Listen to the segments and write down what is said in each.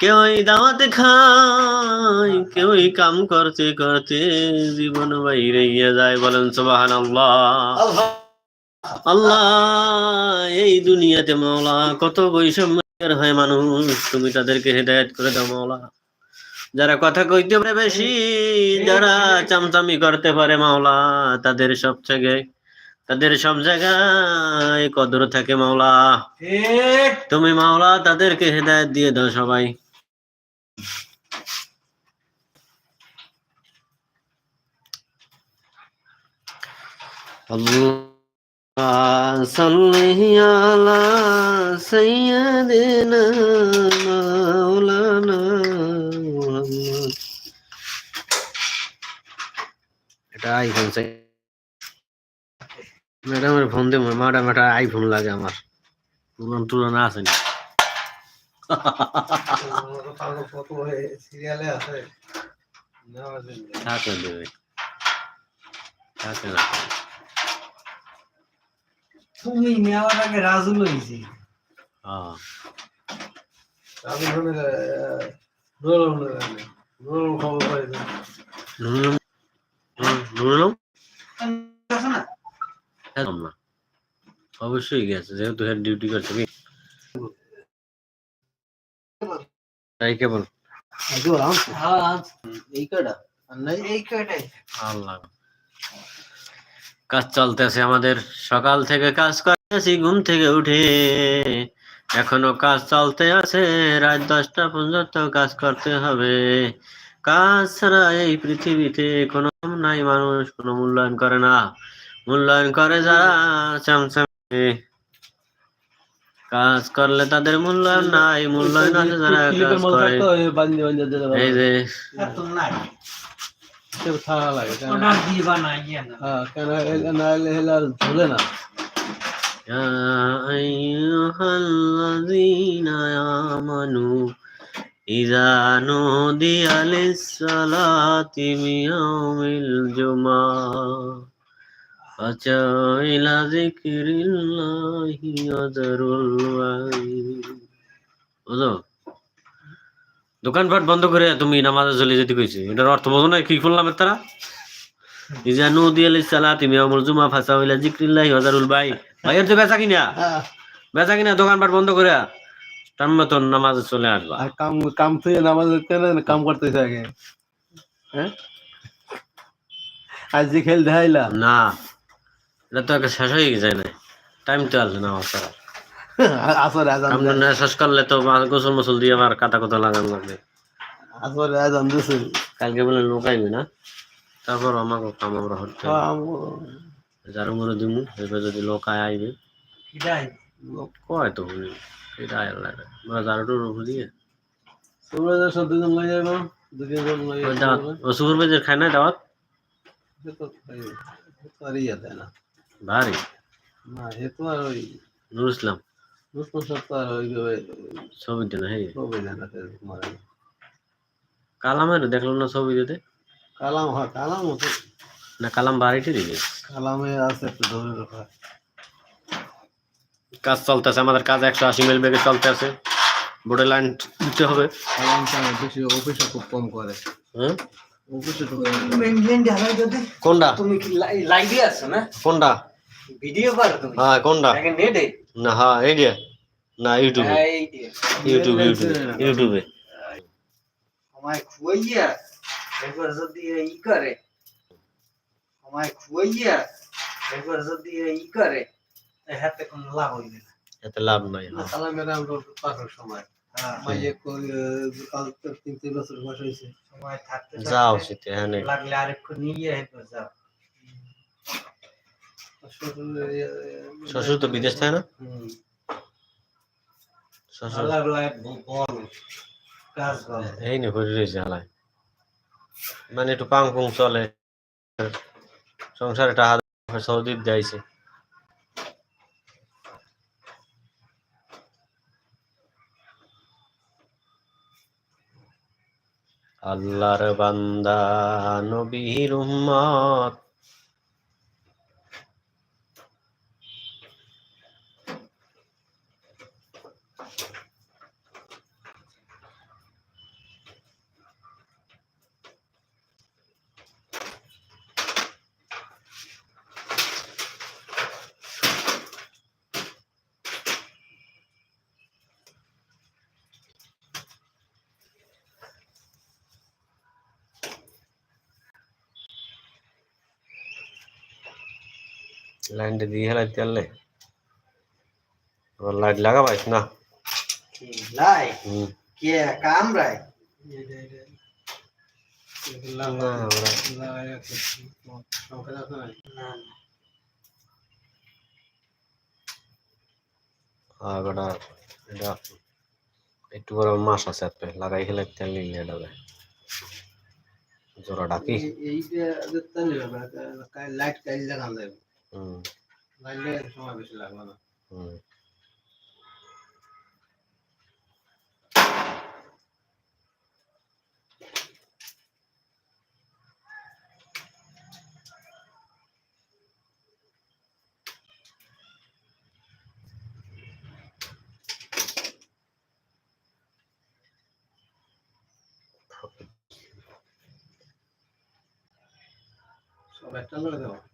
কেউই দাওয়াতে খায়, কেউই কাম করতে করতে জীবন বাইরে গিয়ে যায় বলেন সুবাহান আল্লাহ, এই দুনিয়াতে মাওলা, কত বৈষম্যের হয় মানুষ, তুমি তাদেরকে হেদায়েত করে দাও মাওলা। যারা কথা কইতে পারে বেশি, যারা চামচামি করতে পারে মাওলা, তাদের সব জায়গায় তাদের সব জায়গায় কদর থাকে মাওলা। তুমি মাওলা তাদেরকে হেদায়ত দিয়ে দাও সবাই। আল্লাহ সাল্লি আলা মাওলানা মুহাম্মদ। এটা আইফোন চাই ম্যাডামের ফোন দে ম্যাডাম এটা আইফোন লাগে আমার। তুলন তুলনা আছে না। সিরিয়ালে আছে থাকে দেবে। থাকে না তুমি নেওয়ার আগে রাজু লইছি। হ্যাঁ। রাজু নুরুল নুরুল খবর পাইছে অবশ্যই গেছে যেহেতু হেড ডিউটি করছে। কি তাই কেবল হ্যাঁ এই কটা এই কয়টাই। আল্লাহ। কাজ চলতেছে আমাদের। সকাল থেকে কাজ করতেছি ঘুম থেকে উঠে। এখনও কাজ চলতে আছে রাত দশটা পর্যন্ত কাজ করতে হবে। কাজ ছাড়া এই পৃথিবীতে কোনো নাই মানুষ কোনো মূল্যায়ন করে না। মূল্যায়ন করে যারা চামচামে কাজ করলে তাদের মূল্যায়ন নাই মূল্যায়ন আছে যারা কাজ করে। এই যে। এত নাই। ওটা দিবা না। ইয়ে না يا أيها الذين آمنوا إذا نودي للصلاة من يوم الجمعة فاسعوا إلى ذكر الله وذروا البيع বুঝো দোকানপাট বন্ধ করে তুমি নামাজে চলে যেতে কইছে এটার অর্থ বোঝো না কি করলাম তারা ইজা নুদি আলাইহিস সালাতি মিয়ামুল জুমা ফাসাউ ইলা যিকরিল্লাহি ওয়া যারুল বাই ভাইয়ের তো বেচা কিনা বেচা কিনা দোকানপাট বন্ধ করে তার মতন নামাজে চলে আসবা কাম কাম থেকে নামাজ পড়তে না কাম করতেছে আগে হ্যাঁ আজ যে খেল দেখাইলা না এটা তো একটা শেষ হয়ে যায় না টাইম তো আসবে না আমার আসরে আজান না শেষ করলে তো গোসল মোসল দিয়ে আমার কাটা কথা লাগানো লাগবে। আসরে আজান দিছে। কালকে বলে লোক আইবে না। তারপর আমাকে কাম আমরা হতে যার মনে দিমু এবার যদি লোক আয় আইবে। লোক কয় তো বলি এটা আয় লাগে আমরা যারটো রূপ দিয়ে। তোমরা যে সব দুজন লই যাব দুজন জন লই ও সুপারভাইজার খায় না দাওয়াত? আর ইয়ে দেয় না। ভারী না এ তো আর ওই নুর ইসলাম। তো আর ওই ছবি দেয় না হ্যাঁ। দেয় না কালামের দেখল না ছবি দিতে কালাম হ্যাঁ কালাম তো না কালাম বাড়িতে দিকে কালামে আছে একটু ধরে রাখা। কাজ চলতেছে আমাদের কাজ একশো আশি মিল বেগে চলতে আছে বোর্ডে লাইন দিতে হবে। কালামটা বেশি অফিসে খুব কম করে। হ্যাঁ? কোনটা? তুমি কি লাইভে আছো না? কোনটা? ভিডিও করো তুমি? হ্যাঁ কোনটা? নেটে? না হ্যাঁ এই যে না ইউটিউবে এই ইউটিউবে ইউটিউবে ইউটিউবে আমায় খুয়াইয়া একবার যদি ই করে আমায় খুয়াইয়া একবার যদি ই করে এই হাতে কোনো লাভ হইবে না। এতে লাভ নাই হ্যাঁ। কালামের আমরা পাঠার সময় হ্যাঁ, মাইয়ে কই কাল তো তিন তিন বছর বয়স হয়েছে সময় থাকতে যাও সেটা হ্যাঁ নেই। লাগলে আরেকটু নিয়ে একবার যাও। শ্বশুর তো বিদেশ থাকে না? শ্বশুর। এই নে হয়ে রয়েছে হালায় মানে একটু পাং পুং চলে। সংসারে টাকা সৌদি যাইছে আল্লাহর বান্দা নবীর উম্মত। লাইনটা দিয়ে হেলাই তেললে আবার লাইট লাগাবাইস না কি লাই হুম কে কামরাই না আমরা না হ্যাঁ, আর বেটা এটা একটু বড় মাস আছে আপনি লাগাই খেলে তেল নিলে এটা হবে জোড়া ডাকি এইটা দেখতে নিবে লাইট কাইল লাগান যাবে হুম লাইলে সময় বেশি লাগবে না। সব একটা করে দেবো।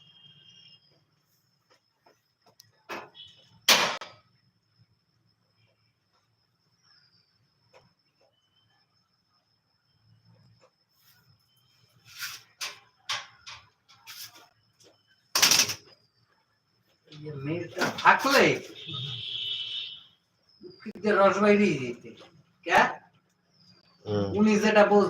থাকলে রস বাইরে যেতে উনি যেটা বল